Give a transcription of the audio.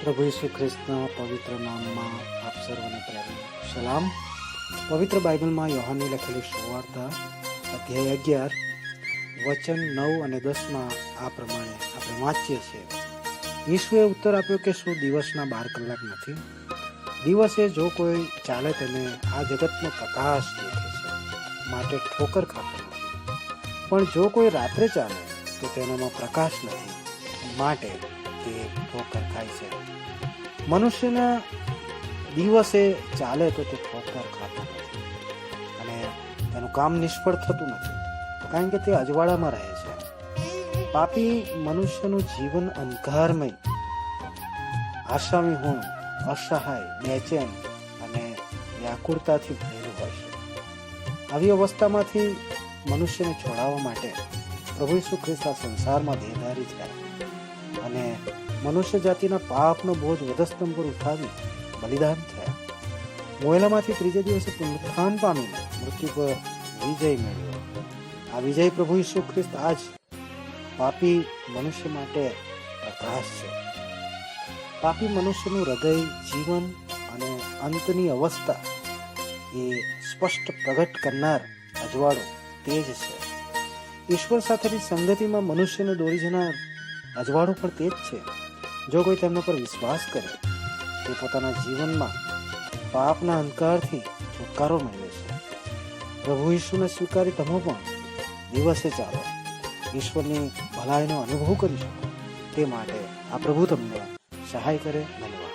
પ્રભુ ઈસુ ખ્રિસ્તના પવિત્ર નામમાં આપ સર્વને પ્રેમ સલામ. પવિત્ર બાઇબલમાં યોહાનની લખેલી સુવાર્તા અધ્યાય અગિયાર, વચન નવ અને દસમાં આ પ્રમાણે આપણે વાંચીએ છીએ. ઈસુએ ઉત્તર આપ્યો કે શું દિવસના બાર કલાક નથી? દિવસે જો કોઈ ચાલે તેને આ જગતનો પ્રકાશ દેખે છે, માટે ઠોકર ખાતો નથી. પણ જો કોઈ રાત્રે ચાલે, તો તેનામાં પ્રકાશ નથી, માટે તે ઠોકર ખાય છે. મનુષ્યના દિવસે ચાલે તો તે ઠોકર ખાતો નથી. અને તેનું કામ નિષ્ફળ થતું નથી. કારણ કે તે અજવાળામાં રહે છે. પાપી મનુષ્યનું જીવન અંધકારમય આશામી હું અસહાય, બેચેન અને વ્યાકુળતાથી ભરેલું હોય છે. આવી અવસ્થામાંથી મનુષ્યને છોડાવવા માટે પ્રભુ ઈસુ ખ્રિસ્ત આ સંસારમાં દેહધારી થયા અને મનુષ્ય જાતિના પાપનો બોજ વધસ્તંભ પર ઉઠાવી બલિદાન થયા. મોયલામાંથી ત્રીજે દિવસે પુનરુત્થાન પામીને મૃત્યુ પર વિજય મેળવ્યો. આ વિજય પ્રભુ ઈસુ ખ્રિસ્ત આજ પાપી મનુષ્ય માટે પ્રકાશ છે. પાપી મનુષ્યનું હૃદય, જીવન અને અંતની અવસ્થા એ સ્પષ્ટ પ્રગટ કરનાર અજવાળો તેજ છે. ઈશ્વર સાથેની સંગતિમાં મનુષ્યને દોરી જનાર અજવાળું પણ તે જ છે. જો કોઈ તેમના પર વિશ્વાસ કરે, તે પોતાના જીવનમાં પાપના અંધકારથી છુટકારો મેળવે છે. પ્રભુ ઈશ્વરને સ્વીકારી તમે પણ દિવસે ચાલો. ઈશ્વરની ભલાઈનો અનુભવ કરી શકો. તે માટે આ પ્રભુ તમને સહાય કરે. ધન્યવાદ.